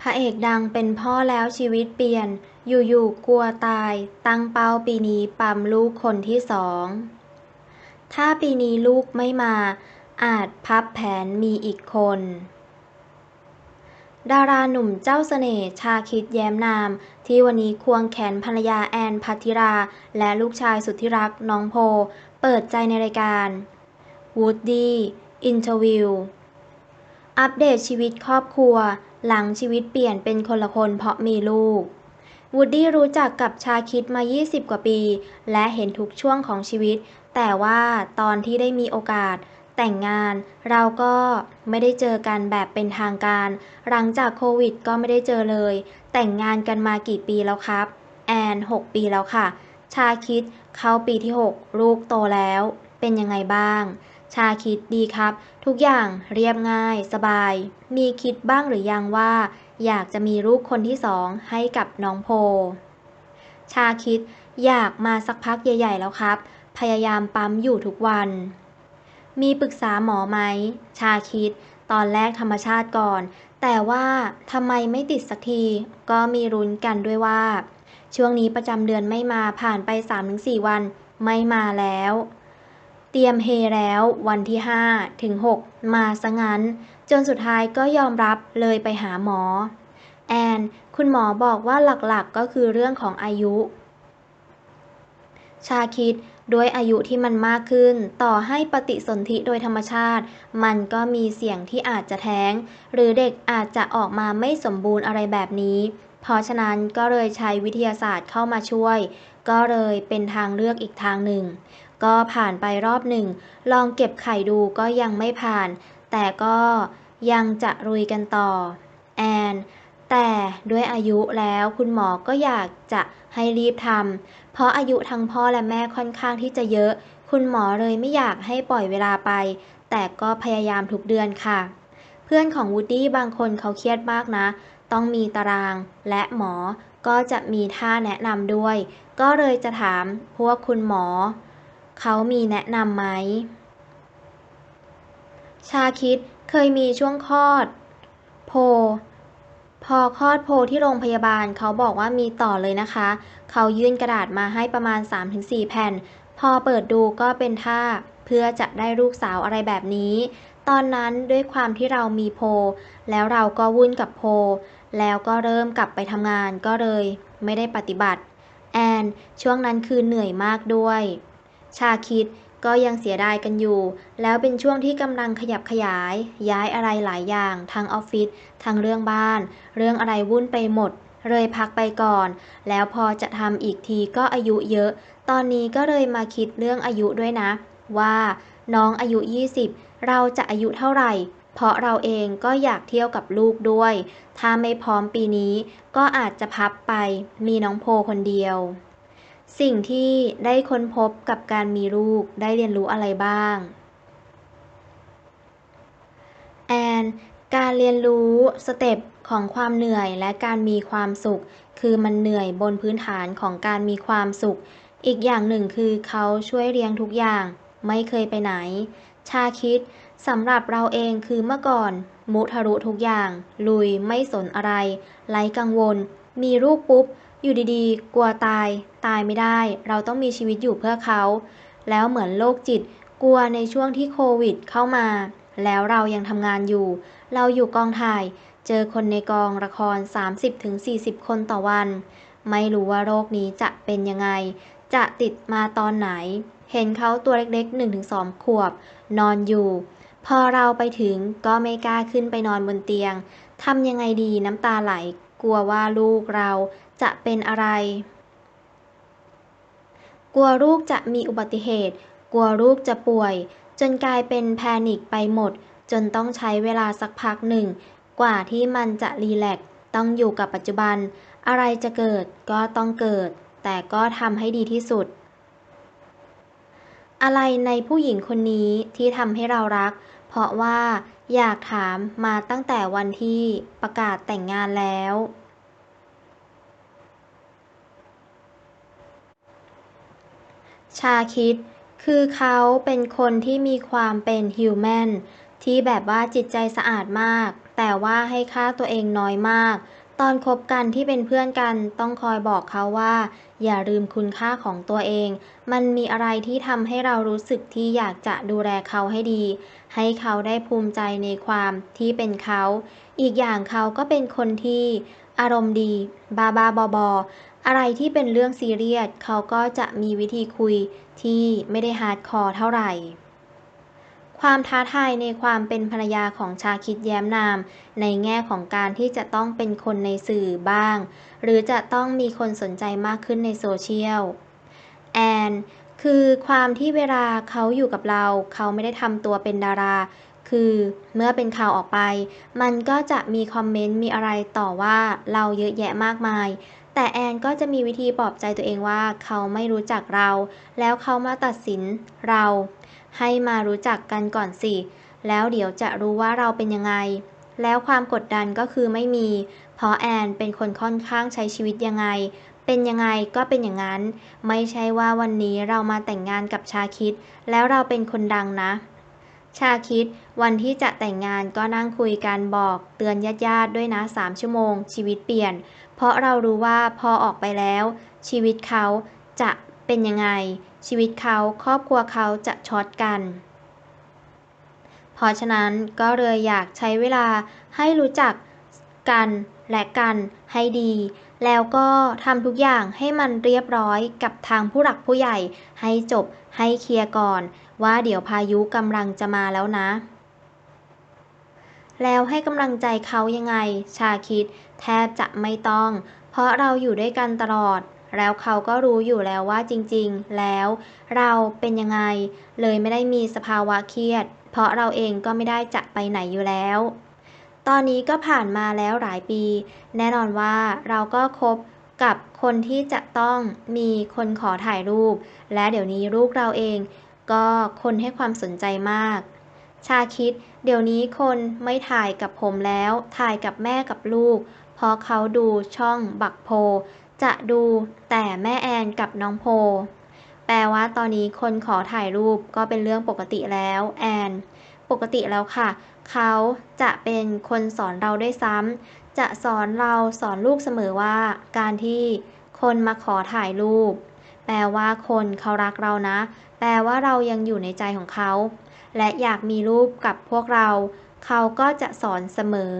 พระเอกดังเป็นพ่อแล้วชีวิตเปลี่ยน อยู่ๆ กลัวตาย ตั้งเป้าปีนี้ปั๊มลูกคนที่สอง ถ้าปีนี้ลูกไม่มา อาจพับแผนมีอีกคน ดาราหนุ่มเจ้าเสน่ห์ชาคิดแย้มนาม ที่วันนี้ควงแขนภรรยาแอนพัทิรา และลูกชายสุดที่รักน้องโพ เปิดใจในรายการ Woody Interview อัปเดตชีวิตครอบครัว หลังชีวิตเปลี่ยนเป็นคนละคนเพราะมีลูก วูดดี้รู้จักกับชาคิดมา 20 กว่าปี และเห็นทุกช่วงของชีวิต แต่ว่าตอนที่ได้มีโอกาสแต่งงาน เราก็ไม่ได้เจอกันแบบเป็นทางการ หลังจากโควิดก็ไม่ได้เจอเลย แต่งงานกันมากี่ปีแล้วครับ แอน 6 ปีแล้วค่ะ ชาคิดเข้าปีที่ 6 ลูกโตแล้ว เป็นยังไงบ้าง ชาคิดดีครับ ทุกอย่างเรียบง่าย สบาย มีคิดบ้างหรือยังว่า อยากจะมีลูกคนที่สองให้กับน้องโพ ชาคิดอยากมาสักพักใหญ่ ๆ แล้วครับ พยายามปั๊มอยู่ทุกวัน มีปรึกษาหมอไหม ชาคิด ตอนแรกธรรมชาติก่อน แต่ว่าทำไมไม่ติดสักที ก็มีรุ้นกันด้วยว่า ช่วงนี้ประจำเดือนไม่มาผ่านไป 3-4 วัน ไม่มาแล้ว เตรียมเฮแล้ววันที่5ถึง6มาซะงั้น จนสุดท้ายก็ยอมรับเลยไปหาหมอ แอน คุณหมอบอกว่าหลักๆก็คือเรื่องของอายุ ชาคิดด้วยอายุที่มันมากขึ้น ต่อให้ปฏิสนธิโดยธรรมชาติ มันก็มีเสี่ยงที่อาจจะแท้ง หรือเด็กอาจจะออกมาไม่สมบูรณ์อะไรแบบนี้ เพราะฉะนั้นก็เลยใช้วิทยาศาสตร์เข้ามาช่วย ก็เลยเป็นทางเลือกอีกทางหนึ่ง ก็ผ่านไปรอบหนึ่ง ลองเก็บไข่ดูก็ยังไม่ผ่าน แต่ก็ยังจะรุยกันต่อ แอน แต่ด้วยอายุแล้วคุณหมอก็อยากจะให้รีบทำ เพราะอายุทั้งพ่อและแม่ค่อนข้างที่จะเยอะ คุณหมอเลยไม่อยากให้ปล่อยเวลาไป แต่ก็พยายามทุกเดือนค่ะ เพื่อนของวูดดี้บางคนเขาเครียดมากนะ ต้องมีตารางและหมอก็จะมีท่าแนะนำด้วย ก็เลยจะถามพวกคุณหมอ เขามีแนะนำไหม ชาคิดเคยมีช่วงคลอด โพ พอคลอดโพที่โรงพยาบาลเขาบอกว่ามีต่อเลยนะคะ เขายื่นกระดาษมาให้ประมาณ 3-4 แผ่น พอเปิดดูก็เป็นท่า เพื่อจะได้ลูกสาวอะไรแบบนี้ ตอนนั้นด้วยความที่เรามีโพ แล้วเราก็วุ่นกับโพ แล้วก็เริ่มกลับไปทำงานก็เลย ไม่ได้ปฏิบัติ แอน ช่วงนั้นคือเหนื่อยมากด้วย ชาคิดก็ยังเสียดายกันอยู่ แล้วเป็นช่วงที่กำลังขยับขยาย ย้ายอะไรหลายอย่าง ทั้งออฟฟิศ ทั้งเรื่องบ้าน เรื่องอะไรวุ่นไปหมด เลยพักไปก่อน แล้วพอจะทำอีกทีก็อายุเยอะ ตอนนี้ก็เลยมาคิดเรื่องอายุด้วยนะ ว่าน้องอายุ 20 เราจะอายุเท่าไหร่ เพราะเราเองก็อยากเที่ยวกับลูกด้วย ถ้าไม่พร้อมปีนี้ ก็อาจจะพับไป มีน้องโพคนเดียว สิ่งที่ได้ค้นพบกับการมีลูกได้เรียนรู้อะไรบ้าง แอน การเรียนรู้สเต็ปของความเหนื่อยและการมีความสุข คือมันเหนื่อยบนพื้นฐานของการมีความสุข อีกอย่างหนึ่งคือเขาช่วยเลี้ยงทุกอย่าง ไม่เคยไปไหน ชาคิดสำหรับเราเองคือเมื่อก่อน มุทะรุทุกอย่าง ลุยไม่สนอะไร ไร้กังวล มีลูกปุ๊บ อยู่ดีๆ กลัวตาย ตายไม่ได้ เราต้องมีชีวิตอยู่เพื่อเขา แล้วเหมือนโรคจิต กลัวในช่วงที่โควิดเข้ามา แล้วเรายังทำงานอยู่ เราอยู่กองถ่าย เจอคนในกองละคร 30-40 คนต่อวัน ไม่รู้ว่าโรคนี้จะเป็นยังไง จะติดมาตอนไหน เห็นเขาตัวเล็กๆ 1-2 ขวบ นอนอยู่ พอเราไปถึงก็ไม่กล้าขึ้นไปนอนบนเตียง ทำยังไงดีน้ำตาไหล กลัวว่าลูกเรา จะเป็นอะไร กลัวลูกจะมีอุบัติเหตุ กลัวลูกจะป่วย จนกลายเป็นแพนิคไปหมด จนต้องใช้เวลาสักพักหนึ่ง กว่าที่มันจะรีแลกซ์ต้องอยู่กับปัจจุบัน อะไรจะเกิดก็ต้องเกิด แต่ก็ทำให้ดีที่สุด อะไรในผู้หญิงคนนี้ที่ทำให้เรารัก เพราะว่าอยากถามมาตั้งแต่วันที่ประกาศแต่งงานแล้ว ชาคิด คือเขาเป็นคนที่มีความเป็นฮิวแมนที่แบบว่าจิตใจสะอาดมาก แต่ว่าให้ค่าตัวเองน้อยมาก ตอนคบกันที่เป็นเพื่อนกันต้องคอยบอกเขาว่า อย่าลืมคุณค่าของตัวเอง มันมีอะไรที่ทำให้เรารู้สึกที่อยากจะดูแลเขาให้ดี ให้เขาได้ภูมิใจในความที่เป็นเขา อีกอย่างเขาก็เป็นคนที่อารมณ์ดี บาบาบอบอ อะไรที่เป็นเรื่องซีเรียสเขาก็จะมีวิธีคุยที่ไม่ได้ฮาร์ดคอร์เท่าไหร่ ความท้าทายในความเป็นภรรยาของชาคิดแย้มนาม ในแง่ของการที่จะต้องเป็นคนในสื่อบ้าง หรือจะต้องมีคนสนใจมากขึ้นในโซเชียล แอนคือความที่เวลาเขาอยู่กับเรา เขาไม่ได้ทำตัวเป็นดารา คือเมื่อเป็นข่าวออกไป มันก็จะมีคอมเมนต์มีอะไรต่อว่าเราเยอะแยะมากมาย แต่แอนก็จะมีวิธีปลอบใจตัวเองว่าเขาไม่รู้จักเรา แล้วเขามาตัดสินเรา ให้มารู้จักกันก่อนสิ แล้วเดี๋ยวจะรู้ว่าเราเป็นยังไง แล้วความกดดันก็คือไม่มี เพราะแอนเป็นคนค่อนข้างใช้ชีวิตยังไง เป็นยังไงก็เป็นอย่างนั้น ไม่ใช่ว่าวันนี้เรามาแต่งงานกับชาคิด แล้วเราเป็นคนดังนะ ชาคิดวันที่จะแต่งงานก็นั่งคุยกันบอกเตือนญาติๆด้วยนะสามชั่วโมง ชีวิตเปลี่ยน เพราะเรารู้ว่าพอออกไปแล้ว ชีวิตเขาจะเป็นยังไง ชีวิตเขาครอบครัวเขาจะช็อตกัน เพราะฉะนั้นก็เลยอยากใช้เวลาให้รู้จักกันและกันให้ดี แล้วก็ทำทุกอย่างให้มันเรียบร้อยกับทางผู้หลักผู้ใหญ่ให้จบให้เคลียร์ก่อน ว่าเดี๋ยวพายุกำลังจะมาแล้วนะ แล้วให้กำลังใจเขายังไง ชาคิด แทบจะไม่ต้อง เพราะเราอยู่ด้วยกันตลอด แล้วเขาก็รู้อยู่แล้วว่าจริงๆ แล้วเราเป็นยังไง เลยไม่ได้มีสภาวะเครียด เพราะเราเองก็ไม่ได้จะไปไหนอยู่แล้วตอนนี้ก็ผ่านมาแล้วหลายปี แน่นอนว่าเราก็คบกับคนที่จะต้องมีคนขอถ่ายรูป และเดี๋ยวนี้ลูกเราเอง ก็คนให้ความสนใจมาก ชาคิด เดี๋ยวนี้คนไม่ถ่ายกับผมแล้ว ถ่ายกับแม่กับลูก เพราะเขาดูช่องบักโพ จะดูแต่แม่แอนกับน้องโพ แปลว่าตอนนี้คนขอถ่ายรูปก็เป็นเรื่องปกติแล้วแอน ปกติแล้วค่ะ เขาจะเป็นคนสอนเราด้วยซ้ำ จะสอนเราสอนลูกเสมอว่า การที่คนมาขอถ่ายรูป แปลว่าคนเขารักเรานะ แปลว่าเรายังอยู่ในใจของเขา และอยากมีรูปกับพวกเรา เขาก็จะสอนเสมอ